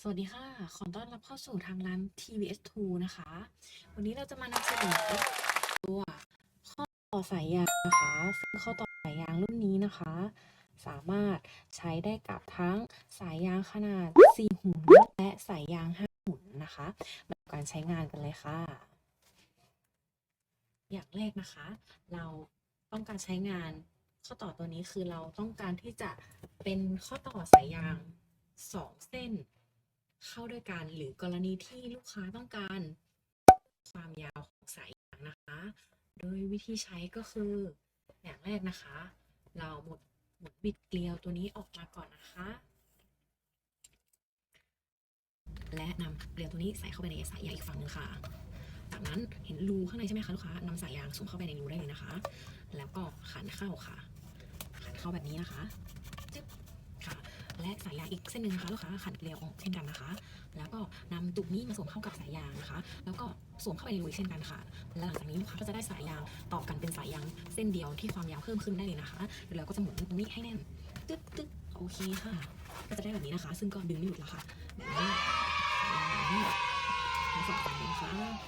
สวัสดีค่ะ ขอต้อนรับเข้าสู่ทางร้าน TVS2 นะคะ วันนี้เราจะมานำเสนอตัวข้อต่อสายยางนะคะ ซึ่งข้อต่อสายยางรุ่นนี้นะคะ สามารถใช้ได้กับทั้งสายยางขนาด 4 หุ่นและสายยาง 5 หุ่นนะคะมาดูการใช้งานกันเลยค่ะ อย่างแรกนะคะ เราต้องการใช้งานข้อต่อตัวนี้คือเราต้องการที่จะเป็นข้อต่อสายยางสองเส้น เข้าด้วยกัน หรือกรณีที่ลูกค้าต้องการความยาวของสายยางนะคะ โดยวิธีใช้ก็คืออย่างแรกนะคะ เราหมดหมุนบิดเกลียวตัวนี้ออกมาก่อนนะคะ และนำเกลียวตัวนี้ใส่เข้าไปในสายยางอีกฝั่งหนึงค่ะ จากนั้นเห็นรูข้างในใช่ไหมคะลูกค้านำสายยางสวมเข้าไปในรูได้เลยนะคะ แล้วก็ขันเข้าค่ะ ขันเข้าแบบนี้นะคะ และสายยางอีกเส้นหนึ่งนะคะลูกค้าขันเกลียวออกเช่นกันนะคะ แล้วก็นำตุกนี้มาสวมเข้ากับสายยางนะคะ แล้วก็สวมเข้าไปในรูอีกเช่นกันค่ะ และหลังจากนี้ลูกค้าก็จะได้สายยางต่อกันเป็นสายยางเส้นเดียวที่ความยาวเพิ่มขึ้นได้เลยนะคะแล้วก็จะหมุนตรงนี้ให้แน่นตึ๊บตึ๊บโอเคค่ะ ก็จะได้แบบนี้นะคะ ซึ่งก็ดึงไม่หลุดแล้วค่ะแบบนี้แบบนี้ทั้งสองฝั่งเลยนะคะ